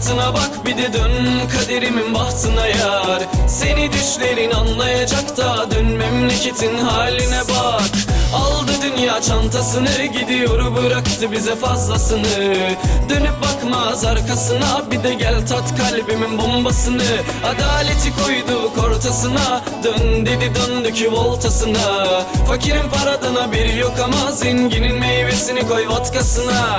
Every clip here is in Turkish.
rahatına bak bir de dön kaderimin bahtına yar. Seni düşlerin anlayacak da dön memleketin haline bak. Aldı dünya çantasını gidiyor bıraktı bize fazlasını. Dönüp bakmaz arkasına bir de gel tat kalbimin bombasını. Adaleti koyduk ortasına dön dedi döndük voltasına Fakirin paradan haberi yok ama zenginin meyvesini koy vodkasına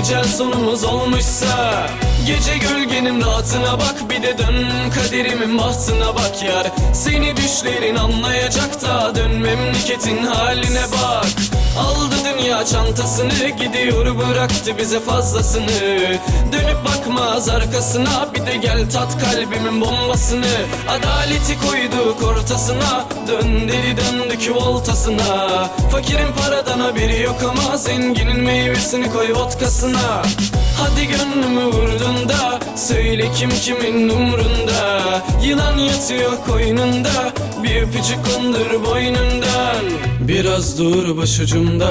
Ecel sonumuz olmuşsa Gece gölgenin rahatına bak Bir de dön kaderimin bahtına bak yar. Seni düşlerin anlayacak da Dön memleketin haline bak. Aldı dünya çantasını Gidiyor bıraktı bize fazlasını. Dönüp bakmaz arkasına Bir de gel tat kalbimin bombasını. Adaleti koyduk ortasına Dön dedi döndük voltasına Fakirin paradan haberi yok ama Zenginin meyvesini koy vodkasına. Hadi gönlümü vurdun da Söyle kim kimin umrunda. Yılan yatıyor koynunda Bir öpücük kondur boynundan. Biraz dur başucumda